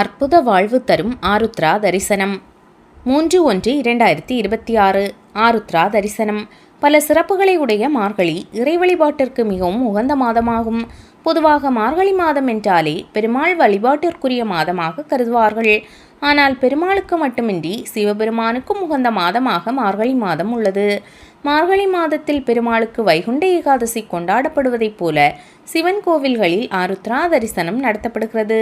அற்புத வாழ்வு தரும் ஆருத்ரா தரிசனம். மூன்று ஒன்று இரண்டாயிரத்தி இருபத்தி ஆறு ஆருத்ரா தரிசனம். பல சிறப்புகளை உடைய மார்கழி இறை வழிபாட்டிற்கு மிகவும் உகந்த மாதமாகும். பொதுவாக மார்கழி மாதம் என்றாலே பெருமாள் வழிபாட்டிற்குரிய மாதமாக கருதுவார்கள். ஆனால் பெருமாளுக்கு மட்டுமின்றி சிவபெருமானுக்கும் உகந்த மாதமாக மார்கழி மாதம் உள்ளது. மார்கழி மாதத்தில் பெருமாளுக்கு வைகுண்ட ஏகாதசி கொண்டாடப்படுவதைப் போல சிவன் கோவில்களில் ஆருத்ரா தரிசனம் நடத்தப்படுகிறது.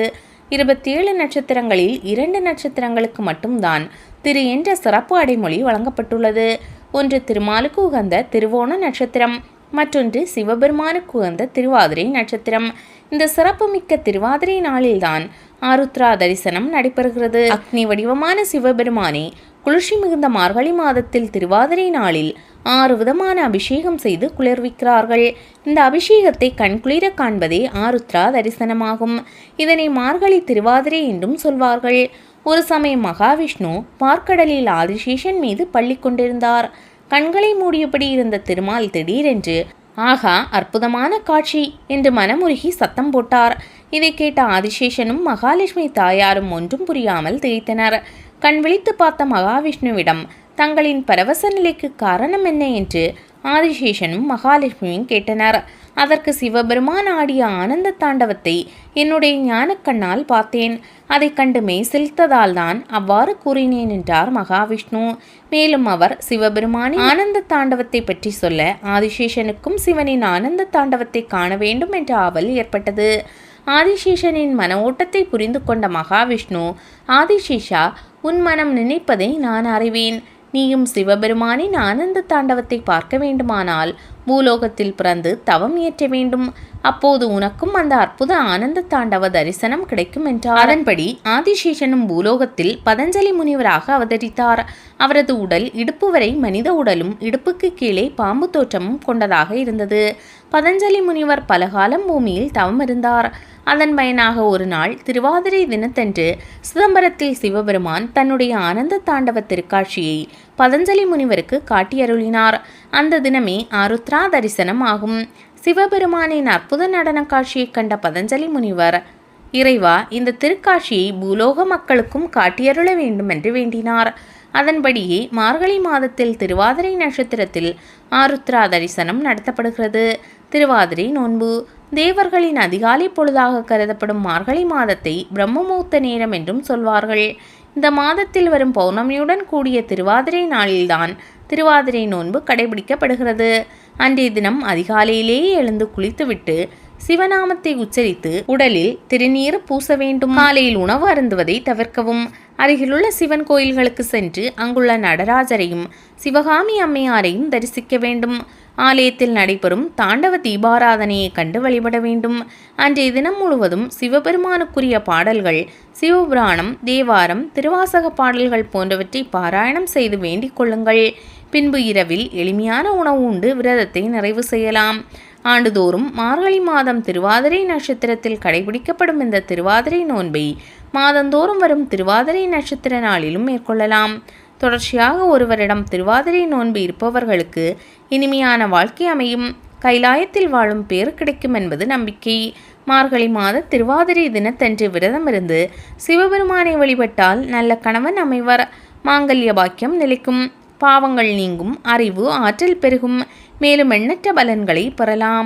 இருபத்தி ஏழு நட்சத்திரங்களில் இரண்டு நட்சத்திரங்களுக்கு மட்டும்தான் திரு என்ற சிறப்பு அடைமொழி வழங்கப்பட்டுள்ளது. ஒன்று திருமாலுக்கு உகந்த திருவோண நட்சத்திரம் மற்றொன்று சிவபெருமானுக்கு உகந்த திருவாதிரை நட்சத்திரம். இந்த சிறப்புமிக்க திருவாதிரை நாளில்தான் ஆருத்ரா தரிசனம் நடைபெறுகிறது. அக்னி வடிவமான சிவபெருமானே குளிர்ச்சி மிகுந்த மார்கழி மாதத்தில் திருவாதிரை நாளில் ஆறு விதமான அபிஷேகம் செய்து குளிர்விக்கிறார்கள். இந்த அபிஷேகத்தை கண்குளிர காண்பதே ஆருத்ரா தரிசனமாகும். இதனை மார்கழி திருவாதிரை என்றும் சொல்வார்கள். ஒரு சமயம் மகாவிஷ்ணு பார்க்கடலில் ஆதிசேஷன் மீது பள்ளி கொண்டிருந்தார். கண்களை மூடியபடி இருந்த திருமால் திடீரென்று ஆகா அற்புதமான காட்சி என்று மனமுருகி சத்தம் போட்டார். இதை கேட்ட ஆதிசேஷனும் மகாலட்சுமி தாயாரும் ஒன்றும் புரியாமல் திகைத்தனர். கண் விழித்து பார்த்த மகாவிஷ்ணுவிடம் தங்களின் பரவச நிலைக்கு காரணம் என்ன? என்று ஆதிசேஷனும் மகாலட்சுமியும் கேட்டனர். அதற்கு சிவபெருமான் ஆடிய ஆனந்த தாண்டவத்தை என்னுடைய ஞானக்கண்ணால் பார்த்தேன். அதை கண்டு மெய்சிலித்ததால் தான் அவ்வாறு கூறினேன் என்றார் மகாவிஷ்ணு. மேலும் அவர் சிவபெருமானின் ஆனந்த தாண்டவத்தை பற்றி சொல்ல ஆதிசேஷனுக்கும் சிவனின் ஆனந்த தாண்டவத்தை காண வேண்டும் என்ற ஆவல் ஏற்பட்டது. ஆதிசேஷனின் மன ஓட்டத்தை புரிந்து கொண்ட மகாவிஷ்ணு ஆதிசேஷா உன் மனம் நினைப்பதை நான் அறிவேன். நீயும் சிவபெருமானின் ஆனந்த தாண்டவத்தை பார்க்க வேண்டுமானால் பூலோகத்தில் பிறந்து தவம் இயற்ற வேண்டும். அப்போது உனக்கும் அந்த அற்புத ஆனந்த தாண்டவ தரிசனம் கிடைக்கும் என்றார். அதன்படி ஆதிசேஷனும் பூலோகத்தில் பதஞ்சலி முனிவராக அவதரித்தார். அவரது உடல் இடுப்பு வரை மனித உடலும் இடுப்புக்கு கீழே பாம்பு தோற்றமும் கொண்டதாக இருந்தது. பதஞ்சலி முனிவர் பலகாலம் பூமியில் தவம் இருந்தார் அதன் பயனாக ஒரு நாள் திருவாதிரை தினத்தன்று சிதம்பரத்தில் சிவபெருமான் தன்னுடைய ஆனந்த தாண்டவ திருக்காட்சியை பதஞ்சலி முனிவருக்கு காட்டியருளினார். அந்த தினமே ஆருத்ரா தரிசனம் ஆகும். சிவபெருமானின் அற்புத நடன காட்சியை கண்ட பதஞ்சலி முனிவர் இறைவா இந்த திருக்காட்சியை பூலோக மக்களுக்கும் காட்டியருள வேண்டும் என்று வேண்டினார். அதன்படியே மார்கழி மாதத்தில் திருவாதிரை நட்சத்திரத்தில் ஆருத்ரா தரிசனம் நடத்தப்படுகிறது. திருவாதிரை நோன்பு. தேவர்களின் அதிகாலை பொழுதாக கருதப்படும் மார்கழி மாதத்தை பிரம்மமூர்த்த நேரம் என்றும் சொல்வார்கள். இந்த மாதத்தில் வரும் பௌர்ணமியுடன் கூடிய திருவாதிரை நாளில்தான் திருவாதிரை நோன்பு கடைபிடிக்கப்படுகிறது. அன்றைய தினம் அதிகாலையிலேயே எழுந்து குளித்துவிட்டு சிவநாமத்தை உச்சரித்து உடலில் திருநீர் பூச வேண்டும். காலையில் உணவு அருந்துவதை தவிர்க்கவும். அருகிலுள்ள சிவன் கோயில்களுக்கு சென்று அங்குள்ள நடராஜரையும் சிவகாமி அம்மையாரையும் தரிசிக்க வேண்டும். ஆலயத்தில் நடைபெறும் தாண்டவ தீபாராதனையை கண்டு வழிபட வேண்டும். அன்றைய தினம் முழுவதும் சிவபெருமானுக்குரிய பாடல்கள் சிவபுராணம் தேவாரம் திருவாசக பாடல்கள் போன்றவற்றை பாராயணம் செய்து வேண்டிக் கொள்ளுங்கள். பின்பு இரவில் எளிமையான உணவு உண்டு விரதத்தை நிறைவு செய்யலாம். ஆண்டுதோறும் மார்கழி மாதம் திருவாதிரை நட்சத்திரத்தில் கடைபிடிக்கப்படும் இந்த திருவாதிரை நோன்பை மாதந்தோறும் வரும் திருவாதிரை நட்சத்திர நாளிலும் மேற்கொள்ளலாம். தொடர்ச்சியாக ஒருவரிடம் திருவாதிரை நோன்பு இருப்பவர்களுக்கு இனிமையான வாழ்க்கை அமையும். கைலாயத்தில் வாழும் பேறு கிடைக்கும் என்பது நம்பிக்கை. மார்கழி மாத திருவாதிரை தினத்தன்று விரதமிருந்து சிவபெருமானை வழிபட்டால் நல்ல கணவன் அமைவர். மாங்கல்ய பாக்கியம் நிலைக்கும். பாவங்கள் நீங்கும் அறிவு ஆற்றல் பெருகும் மேலும் எண்ணற்ற பலன்களை பெறலாம்.